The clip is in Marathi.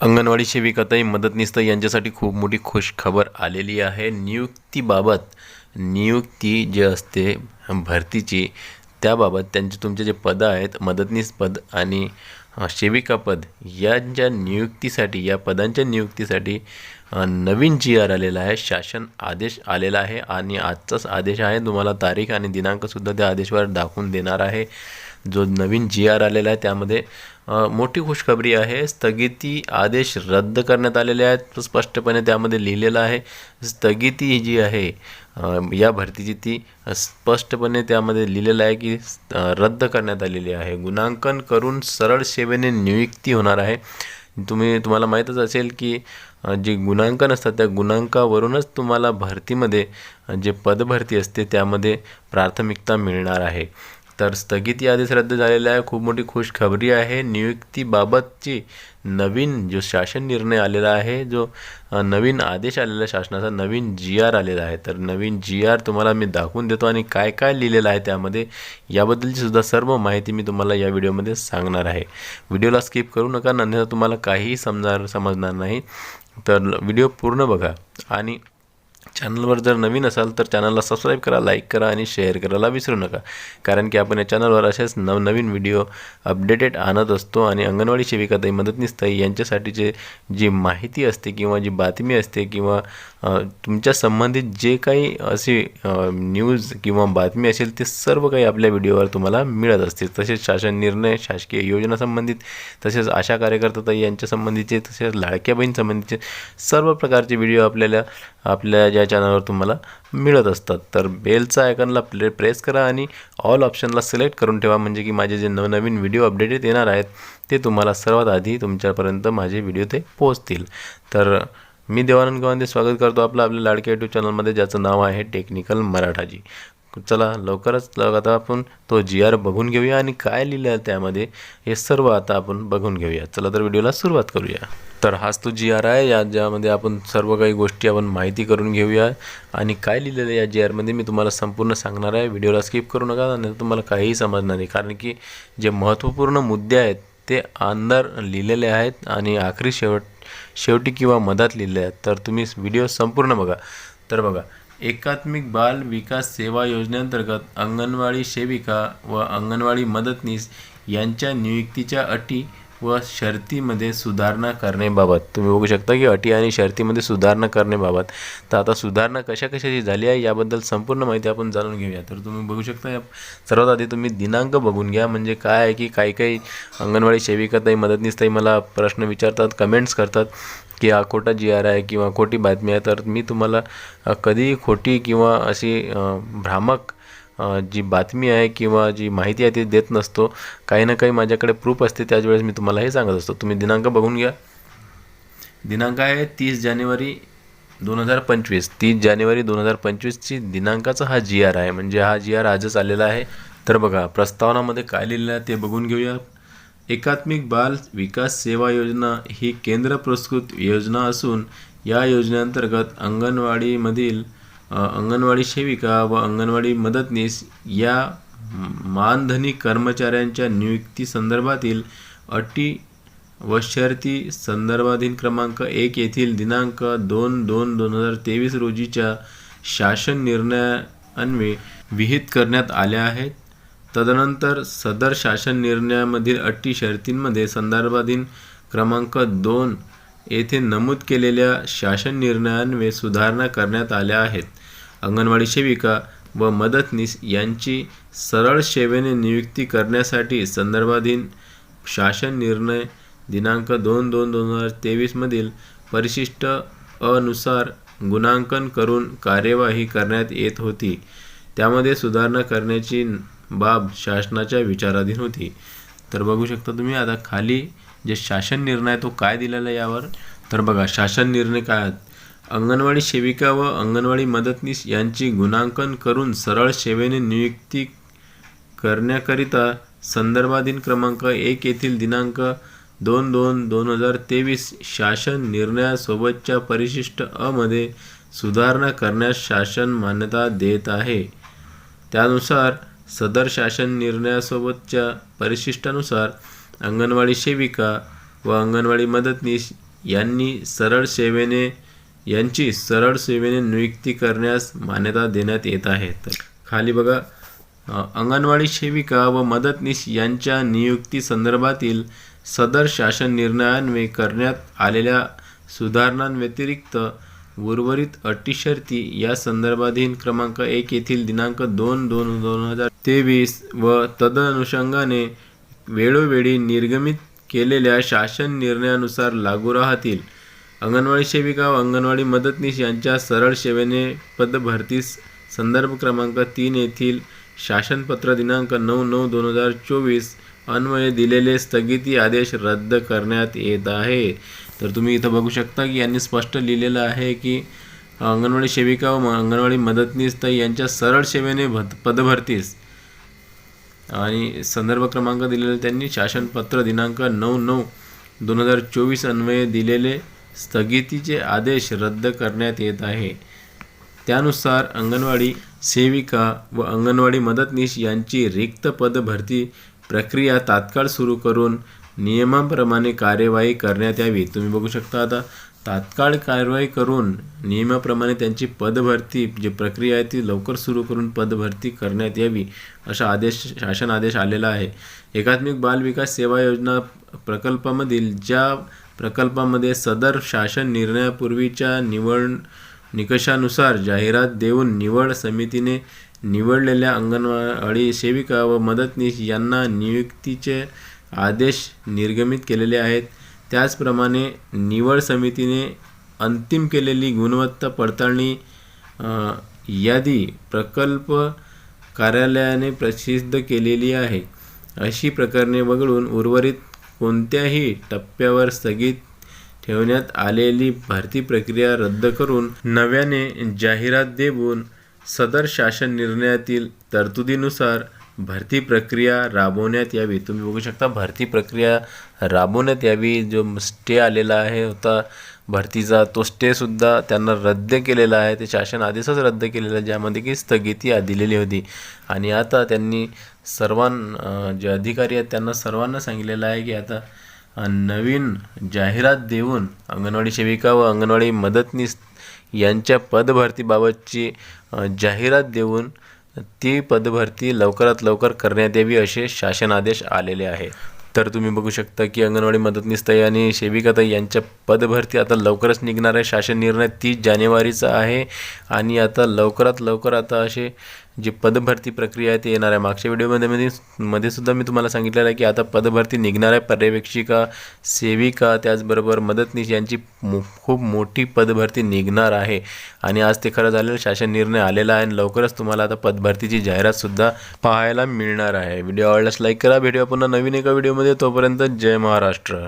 अंगणवाडी सेविकाताई मदतनीस यांच्यासाठी खूप मोठी खुश खबर आलेली आहे. नियुक्तीबाबत नियुक्ती जे असते भरतीची त्याबाबत त्यांचे तुमचे जे पदं आहेत मदतनीस पद आणि सेविका पद यांच्या नियुक्तीसाठी या पदांच्या नियुक्तीसाठी नवीन जी आर आलेला आहे शासन आदेश आलेला आहे आणि आजचाच आदेश आहे. तुम्हाला तारीख आणि दिनांकसुद्धा त्या आदेशावर दाखवून देणार आहे. जो नवीन जी आर आलेला आहे त्यामध्ये मोठी खुशखबरी आहे. स्थगिती आदेश रद्द करण्यात आलेले आहेत. स्पष्टपणे त्यामध्ये लिहिलेलं आहे. स्थगिती ही जी आहे या भरतीची ती स्पष्टपणे त्यामध्ये लिहिलेलं आहे की रद्द करण्यात आलेली आहे. गुणांकन करून सरळ सेवेने नियुक्ती होणार आहे. तुम्ही तुम्हाला माहीतच असेल की जे गुणांकन असतात त्या गुणांकावरूनच तुम्हाला भरतीमध्ये जे पदभरती असते त्यामध्ये प्राथमिकता मिळणार आहे. तर स्थगिती आदेश रद्द झालेल्या आहे. खूप मोठी खुशखबरी आहे. नियुक्तीबाबतची नवीन जो शासन निर्णय आलेला आहे जो नवीन आदेश आलेला शासनाचा नवीन जी आर आलेला आहे. तर नवीन जी आर तुम्हाला मी दाखवून देतो आणि काय काय लिहिलेलं आहे त्यामध्ये याबद्दलची सुद्धा सर्व माहिती मी तुम्हाला या व्हिडिओमध्ये सांगणार आहे. व्हिडिओला स्किप करू नका नंतर तुम्हाला काहीही समजार समजणार नाही. तर व्हिडिओ पूर्ण बघा आणि चॅनलवर जर नवीन असाल तर चॅनलला सबस्क्राईब करा लाईक करा आणि शेअर करायला विसरू नका. कारण की आपण या चॅनलवर असेच नवनवीन व्हिडिओ अपडेटेड आणत असतो आणि अंगणवाडी सेविकाताई मदतनीसताई यांच्यासाठीचे जी माहिती असते किंवा जी बातमी असते किंवा तुमच्या संबंधित जे काही असे न्यूज किंवा बातमी असेल ते सर्व काही आपल्या व्हिडिओवर तुम्हाला मिळत असते तसेच शासन निर्णय शासकीय योजना संबंधित तसेच आशा कार्यकर्ताताई यांच्या संबंधीचे तसेच लाडक्या बहीण संबंधीचे सर्व प्रकारचे व्हिडिओ आपल्याला आपल्या या चॅनलवर तुम्हाला मिळत असतात. तर बेलचा आयकनला प्ले प्रेस करा आणि ऑल ऑप्शनला सिलेक्ट करून ठेवा. म्हणजे की माझे जे नवनवीन व्हिडिओ अपडेटेड येणार आहेत ते तुम्हाला सर्वात आधी तुमच्यापर्यंत माझे व्हिडिओ ते पोहोचतील. तर मी देवानंद गवांदे स्वागत करतो आपलं आपल्या लाडक्या यूट्यूब चॅनलमध्ये ज्याचं नाव आहे टेक्निकल मराठाजी. चला लवकरच आता आपण तो जी आर बघून घेऊया आणि काय लिहिलं आहे त्यामध्ये हे सर्व आता आपण बघून घेऊया. चला तर व्हिडिओला सुरुवात करूया. तर हाच तो जी आर आहे या ज्यामध्ये आपण सर्व काही गोष्टी आपण माहिती करून घेऊया. आणि काय लिहिलेलं आहे या जी आरमध्ये मी तुम्हाला संपूर्ण सांगणार आहे. व्हिडिओला स्किप करू नका आणि तुम्हाला काहीही समजणार नाही. कारण की जे महत्त्वपूर्ण मुद्दे आहेत ते अंदर लिहिलेले आहेत आणि आखरी शेवट शेवटी किंवा मधात लिहिले आहेत. तर तुम्ही व्हिडिओ संपूर्ण बघा. तर बघा एकात्मिक बाल विकास सेवा योजनेअंतर्गत अंगणवाडी सेविका व अंगणवाडी मदतनीस यांच्या नियुक्तीच्या अटी व शर्तीमध्ये सुधारणा करण्याबाबत. तुम्ही बघू शकता की अटी आणि शर्तीमध्ये सुधारणा करण्याबाबत. तर आता सुधारणा कशा कशाची झाली आहे याबद्दल संपूर्ण माहिती आपण जाणून घेऊया. तर तुम्ही बघू शकता या सर्वात आधी तुम्ही दिनांक बघून घ्या. म्हणजे काय आहे की काही काही अंगणवाडी सेविकाताई मदतनीसताई मला प्रश्न विचारतात कमेंट्स करतात. की हा खोटा जी आर आहे किंवा खोटी बातमी आहे तर मी तुम्हाला कधीही खोटी किंवा अशी भ्रामक जी बातमी आहे किंवा जी माहिती आहे ती देत नसतो काही ना काही माझ्याकडे प्रूफ असते त्याच वेळेस मी तुम्हाला हे सांगत असतो. तुम्ही दिनांक बघून घ्या. दिनांक आहे तीस जानेवारी दोन हजार पंचवीस. तीस जानेवारी दोन हजार पंचवीसची दिनांकाचा हा जी आर आहे. म्हणजे हा जी आर आजच आलेला आहे. तर बघा प्रस्तावनामध्ये काय लिहिलं आहे ते बघून घेऊया. एकात्मिक बाल विकास सेवा योजना ही केंद्र पुरस्कृत योजना असून या योजनेअंतर्गत अंगणवाडीमधील अंगणवाडी सेविका व अंगणवाडी मदतनीस या मानधनी कर्मचाऱ्यांच्या नियुक्ती संदर्भातील अटी व शर्ती संदर्भाधीन क्रमांक एक येथील दिनांक दोन दोन दोन हजार तेवीस रोजीच्या शासन निर्णयान्वये विहित करण्यात आल्या आहेत. तदनंतर सदर शासन निर्णयामधील अटी शर्तींमध्ये संदर्भाधीन क्रमांक दोन येथे नमूद केलेल्या शासन निर्णयान्वये सुधारणा करण्यात आल्या आहेत. अंगणवाडी सेविका व मदतनीस यांची सरळ सेवेने नियुक्ती करण्यासाठी संदर्भाधीन शासन निर्णय दिनांक दोन दोन दोन हजार तेवीसमधील परिशिष्ट अनुसार गुणांकन करून कार्यवाही करण्यात येत होती. त्यामध्ये सुधारणा करण्याची बाब शासनाच्या विचाराधीन होती. तर बघू शकता तुम्ही आता खाली जे शासन निर्णय आहे तो काय दिलेला यावर? तर बघा शासन निर्णय काय आहेत? अंगणवाडी सेविका व अंगणवाडी मदतनीस यांची गुणांकन करून सरळ सेवेने नियुक्ती करण्याकरिता संदर्भाधीन क्रमांक एक येथील दिनांक दोन दोन दोन हजार तेवीस शासन निर्णयासोबतच्या परिशिष्ट अमध्ये सुधारणा करण्यास शासन मान्यता देत आहे. त्यानुसार सदर शासन निर्णयासोबतच्या परिशिष्टानुसार अंगणवाडी सेविका व अंगणवाडी मदतनीस यांनी सरळ सेवेने यांची सरळ सेवेने नियुक्ती करण्यास मान्यता देण्यात येत आहे. तर खाली बघा अंगणवाडी सेविका व मदतनीस यांच्या नियुक्ती संदर्भातील सदर शासन निर्णयान्वये करण्यात आलेल्या सुधारणांव्यतिरिक्त उर्वरित अटी शर्ती या संदर्भाधीन क्रमांक एक येथील दिनांक दोन दोन दोन हजार तेवीस व तदनुषंगाने वेळोवेळी निर्गमित केलेल्या शासन निर्णयानुसार लागू राहतील. अंगणवाडी सेविका व अंगणवाडी मदतनीस यांच्या सरळ सेवेने पदभरतीस संदर्भ क्रमांक तीन येथील शासनपत्र दिनांक नऊ नऊ दोन हजार चोवीस अन्वये दिलेले स्थगिती आदेश रद्द करण्यात येत आहे. तर तुम्ही इथं बघू शकता की यांनी स्पष्ट लिहिलेलं आहे की अंगणवाडी सेविका व अंगणवाडी मदतनीस तर यांच्या सरळ सेवेने भत पदभरतीस आणि संदर्भ क्रमांक दिलेले त्यांनी शासनपत्र दिनांक नऊ नऊ दोन हजार चोवीस अन्वये दिलेले स्थगितीचे आदेश रद्द करण्यात येत आहे. त्यानुसार अंगणवाडी सेविका व अंगणवाडी मदतनीस यांची रिक्त पद भरती प्रक्रिया तात्काळ सुरू करून नियमाप्रमाणे कार्यवाही करण्यात यावी. तुम्ही बघू शकता आता तात्काळ कारवाई करून नियमाप्रमाणे त्यांची पदभरती जी प्रक्रिया आहे ती लवकर सुरू करून पदभरती करण्यात यावी असा आदेश शासन आदेश आलेला आहे. एकात्मिक बाल विकास सेवा योजना प्रकल्पामधील ज्या प्रकल्पामध्ये सदर शासन निर्णयापूर्वीच्या निवड निकषानुसार जाहिरात देऊन निवड समितीने निवडलेल्या अंगणवाडी सेविका व मदतनीस यांना नियुक्तीचे आदेश निर्गमित केलेले आहेत. त्याचप्रमाणे निवड समितीने अंतिम केलेली गुणवत्ता पडताळणी यादी प्रकल्प कार्यालयाने प्रसिद्ध केलेली आहे. अशी प्रकरणे वगळून उर्वरित कोणत्याही टप्प्यावर स्थगित ठेवण्यात आलेली भरती प्रक्रिया रद्द करून नव्याने जाहिरात देऊन सदर शासन निर्णयातील तरतुदीनुसार भरती प्रक्रिया राबवण्यात यावी. तुम्ही बघू शकता भरती प्रक्रिया राबवण्यात यावी. जो स्टे आलेला आहे होता भरतीचा तो स्टेसुद्धा त्यांना रद्द केलेला आहे. ते शासन आदेशच रद्द केलेला आहे ज्यामध्ये की स्थगिती दिलेली होती. आणि आता त्यांनी सर्वां जे अधिकारी आहेत त्यांना सर्वांना सांगितलेलं आहे की आता नवीन जाहिरात देऊन अंगणवाडी सेविका व अंगणवाडी मदतनीस यांच्या पदभरतीबाबतची जाहिरात देऊन ती पदभरती लवकरात लवकर करण्यात यावी असे शासन आदेश आलेले आहे. तर तुम्ही बघू शकता की अंगणवाडी मदतनीस ताई आणि सेविका ताई यांच्या पदभरती आता लवकरच निघणार आहे. शासन निर्णय तीस जानेवारीचा आहे आणि आता लवकरात लवकर आता असे जी पदभरती प्रक्रिया आहे ती येणार आहे मागच्या व्हिडिओमध्ये मध्ये मध्ये सुद्धा मी तुम्हाला सांगितलेलं आहे की आता पदभरती निघणार आहे पर्यवेक्षिका सेविका त्याचबरोबर मदतनीस यांची मो खूप मोठी पदभरती निघणार आहे. आणि आज ते खरं झालेलं शासन निर्णय आलेला आहे आणि लवकरच तुम्हाला आता पदभरतीची जाहिरातसुद्धा पाहायला मिळणार आहे. व्हिडिओ आवडल्यास लाईक करा. भेटूया पुन्हा नवीन एका व्हिडिओमध्ये. तोपर्यंत जय महाराष्ट्र.